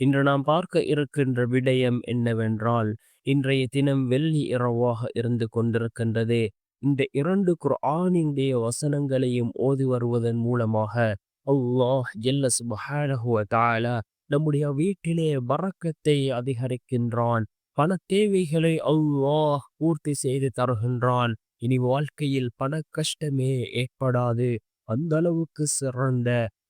இன்று நாம் பார்க்க இருக்கின்ற விடயம் என்னவென்றால் இன்றைய தினம் வெள்ளி இரவாக இருந்து கொண்டிருக்கின்றது. இந்த இரண்டு குர்ஆனினுடைய வசனங்களையும் ஓதி வருவதன் மூலமாக அல்லாஹ் ஜெல்ல சுபஹானஹு வ நம்முடைய வீட்டிலே பறக்கத்தை அதிகரிக்கின்றான். பண தேவைகளை அல்லாஹ் பூர்த்தி செய்து தருகின்றான். இனி வாழ்க்கையில் பண கஷ்டமே ஏற்படாது. அந்த அளவுக்கு சிறந்த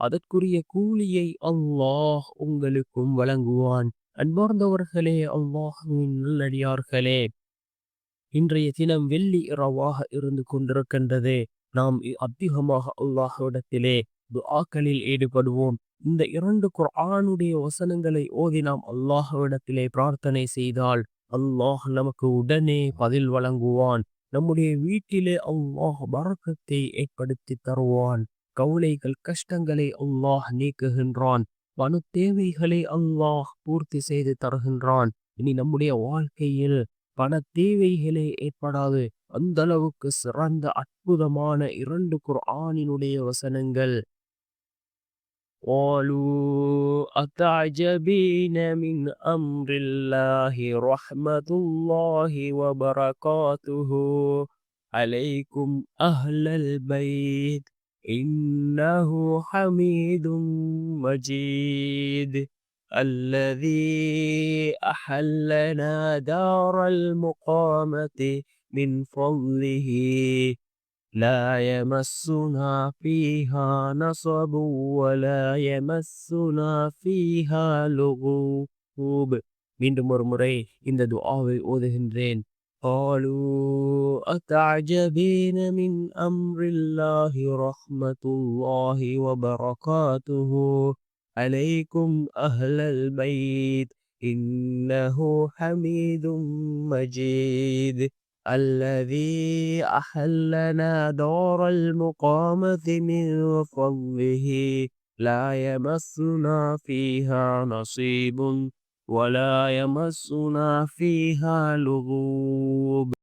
அதற்குரிய கூலியை அல்லாஹ் உங்களுக்கும் வழங்குவான். அன்பார்ந்தவர்களே அல்லாஹுவின் நல்லடியார்களே இன்றைய தினம் வெள்ளி இரவாக இருந்து கொண்டிருக்கின்றது. நாம் அதிகமாக அல்லாஹ்விடத்திலே துஆக்களில் ஈடுபடுவோம். இந்த இரண்டு குர்ஆனுடைய வசனங்களை ஓதி நாம் அல்லாஹ்விடத்திலே பிரார்த்தனை செய்தால் அல்லாஹ் நமக்கு உடனே பதில் வழங்குவான். நம்முடைய வீட்டிலே அல்லாஹ் பறக்கத்தை ஏற்படுத்தி தருவான். கவலைகள் கஷ்டங்களை அல்லாஹ் நீக்குகின்றான் பண தேவைகளை அல்லாஹ் பூர்த்தி செய்து தருகின்றான் இனி நம்முடைய வாழ்க்கையில் பண தேவைகளே ஏற்படாது அந்த அளவுக்கு சிறந்த அற்புதமான இரண்டு குர்ஆனினுடைய வசனங்கள் قالوا أتعجبين من أمر الله رحمة الله وبركاته عليكم أهل البيت إنه حميد مجيد الذي أحلنا دار المقامة من فضله لا يمسنا فيها نصب ولا يمسنا فيها لغوب மீண்டும் ஒரு முறை இந்த துஆவை ஓதுகின்றேன் قالوا أتعجبين من أمر الله رحمة الله وبركاته؟ عليكم أهل البيت إنه حميد مجيد. الذي أحلنا دار المقامة من فضله لا يمسنا فيها نصيب. ولا يمسنا فيها لغوب.